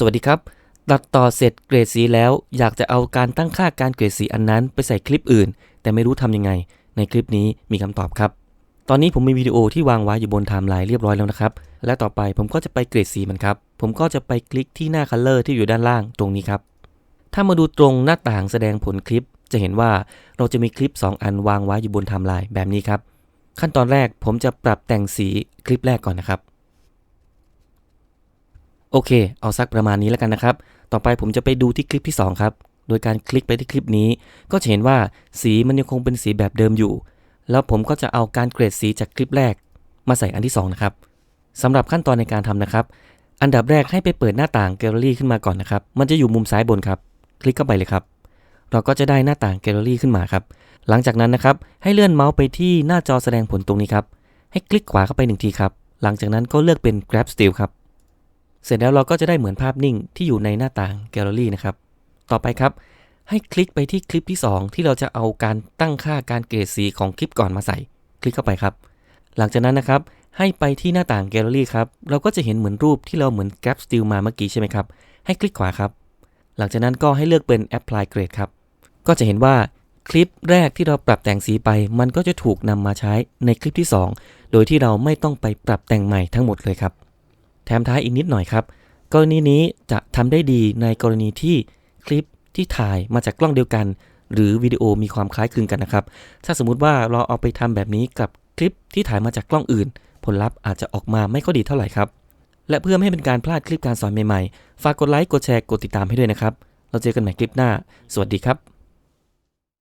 สวัสดีครับ ตัดต่อเสร็จเกรดสีแล้วอยากจะเอาการตั้งค่าการเกรดสีอันนั้นไปใส่คลิปอื่น แต่ไม่รู้ทำยังไง ในคลิปนี้มีคำตอบครับ ตอนนี้ผมมีวิดีโอที่วางไว้อยู่บนไทม์ไลน์เรียบร้อยแล้วนะครับ และต่อไปผมก็จะไปเกรดสีมันครับ ผมก็จะไปคลิกที่หน้า Color ที่อยู่ด้านล่างตรงนี้ครับ ถ้ามาดูตรงหน้าต่างแสดงผลคลิป จะเห็นว่าเราจะมีคลิป 2 อันวางไว้อยู่บนไทม์ไลน์แบบนี้ครับ ขั้นตอนแรกผมจะปรับแต่งสีคลิปแรกก่อนนะครับ โอเค เอาสักประมาณนี้แล้วกันนะครับ ต่อไปผมจะไปดูที่คลิปที่ 2 ครับ โดยการคลิกไปที่คลิปนี้ ก็จะเห็นว่าสีมันยังคงเป็นสีแบบเดิมอยู่ แล้วผมก็จะเอาการเกรดสีจากคลิปแรก มาใส่อันที่ 2 นะครับสำหรับขั้นตอนในการทำนะครับ อันดับแรกให้ไปเปิดหน้าต่างแกลเลอรี่ขึ้นมาก่อนนะครับ มันจะอยู่มุมซ้ายบนครับ คลิกเข้าไปเลยครับ เราก็จะได้หน้าต่างแกลเลอรี่ขึ้นมาครับ หลังจากนั้นนะครับ ให้เลื่อนเมาส์ไปที่หน้าจอแสดงผลตรงนี้ครับ ให้คลิกขวาเข้าไปหนึ่งทีครับ หลังจากนั้นก็เลือกเป็น Grab Still ครับ เสร็จแล้วเราก็จะได้เหมือนภาพนิ่งที่อยู่ในหน้าต่างแกลเลอรี่นะครับ ต่อไปครับ ให้คลิกไปที่คลิปที่ 2 ที่เราจะเอาการตั้งค่าการเกรดสีของคลิปก่อนมาใส่ คลิกเข้าไปครับ หลังจากนั้นนะครับ ให้ไปที่หน้าต่างแกลเลอรี่ครับ เราก็จะเห็นเหมือนรูปที่เราเหมือน Grab Still มาเมื่อกี้ใช่ไหมครับ ให้คลิกขวาครับ หลังจากนั้นก็ให้เลือกเป็น Apply Grade ครับ ก็จะเห็นว่าคลิปแรกที่เราปรับแต่งสีไป มันก็จะถูกนำมาใช้ในคลิปที่ 2 โดยที่เราไม่ต้องไปปรับแต่งใหม่ทั้งหมดเลยครับ แถมท้ายอีกนิดหน่อยครับ กรณีนี้จะทำได้ดีในกรณีที่คลิปที่ถ่ายมาจากกล้องเดียวกัน หรือวิดีโอมีความคล้ายคลึงกันนะครับ ถ้าสมมุติว่าเราเอาไปทำแบบนี้กับคลิปที่ถ่ายมาจากกล้องอื่น ผลลัพธ์อาจจะออกมาไม่ค่อยดีเท่าไหร่ครับ และเพื่อไม่ให้เป็นการพลาดคลิปการสอนใหม่ๆ ฝากกดไลค์ กดแชร์ กดติดตามให้ด้วยนะครับ เราเจอกันใหม่คลิปหน้า สวัสดีครับ